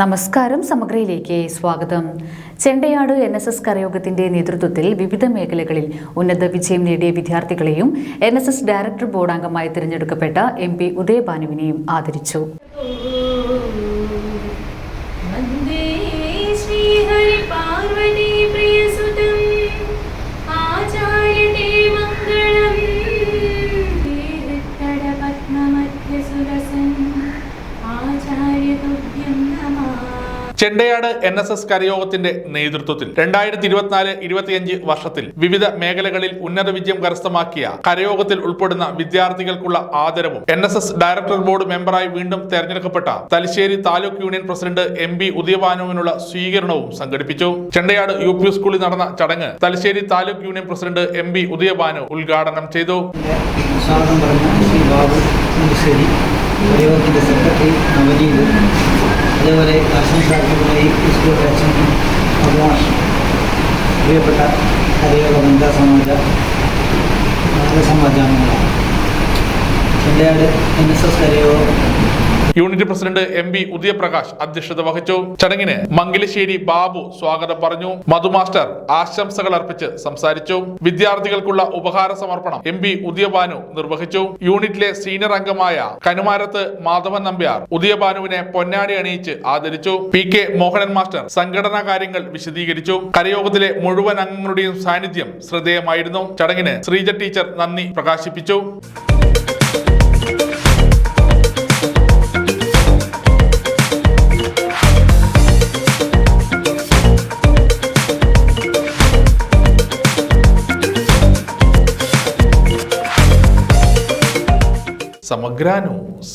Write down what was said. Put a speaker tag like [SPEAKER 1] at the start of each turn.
[SPEAKER 1] നമസ്കാരം സമഗ്രയിലേക്ക് സ്വാഗതം. ചെണ്ടയാട് എൻ എസ് എസ് കരയോഗത്തിന്റെ നേതൃത്വത്തിൽ വിവിധ മേഖലകളിൽ ഉന്നത വിജയം നേടിയ വിദ്യാർത്ഥികളെയും N S S director board അംഗമായി തിരഞ്ഞെടുക്കപ്പെട്ട എം പി ഉദയഭാനുവിനെയും ആദരിച്ചു.
[SPEAKER 2] ചെണ്ടയാട് എൻ എസ് എസ് കരയോഗത്തിന്റെ നേതൃത്വത്തിൽ രണ്ടായിരത്തി ഇരുപത്തിനാല് ഇരുപത്തിയഞ്ച് വർഷത്തിൽ വിവിധ മേഖലകളിൽ ഉന്നത വിജയം കരസ്ഥമാക്കിയ കരയോഗത്തിൽ ഉൾപ്പെടുന്ന വിദ്യാർത്ഥികൾക്കുള്ള ആദരവും N S S director board മെമ്പറായി വീണ്ടും തെരഞ്ഞെടുക്കപ്പെട്ട Thalassery taluk union president M B ഉദയഭാനുവിനുള്ള സ്വീകരണവും സംഘടിപ്പിച്ചു. ചെണ്ടയാട് യു പി സ്കൂളിൽ നടന്ന ചടങ്ങ് Thalassery taluk union president M B Udayabhanu ഉദ്ഘാടനം ചെയ്തു.
[SPEAKER 3] സെക്രട്ടറി നവനീത് അതേപോലെ ആശംസാർത്ഥമായി സ്കൂൾ അച്ഛൻ ഭഗവാൻ പ്രിയപ്പെട്ട കരയോഗ വനിതാ സമാജ നാഗ സമാജാംഗങ്ങളാണ്. Chendayad N S S കരയോഗം
[SPEAKER 2] unit president M P Udayaprakash അധ്യക്ഷത വഹിച്ചു. ചടങ്ങിന് മംഗലശ്ശേരി ബാബു സ്വാഗതം പറഞ്ഞു. മധുമാസ്റ്റർ ആശംസകൾ അർപ്പിച്ച് സംസാരിച്ചു. വിദ്യാർത്ഥികൾക്കുള്ള ഉപഹാര സമർപ്പണം എം പി ഉദയഭാനു നിർവഹിച്ചു. യൂണിറ്റിലെ സീനിയർ അംഗമായ കനുമാരത്ത് മാധവൻ നമ്പ്യാർ ഉദയഭാനുവിനെ പൊന്നാടി അണിയിച്ച് ആദരിച്ചു. പി കെ മോഹനൻ മാസ്റ്റർ സംഘടനാ കാര്യങ്ങൾ വിശദീകരിച്ചു. കരയോഗത്തിലെ മുഴുവൻ അംഗങ്ങളുടെയും സാന്നിധ്യം ശ്രദ്ധേയമായിരുന്നു. ചടങ്ങിന് ശ്രീജ ടീച്ചർ നന്ദി പ്രകാശിപ്പിച്ചു. സമഗ്ര ന്യൂസ്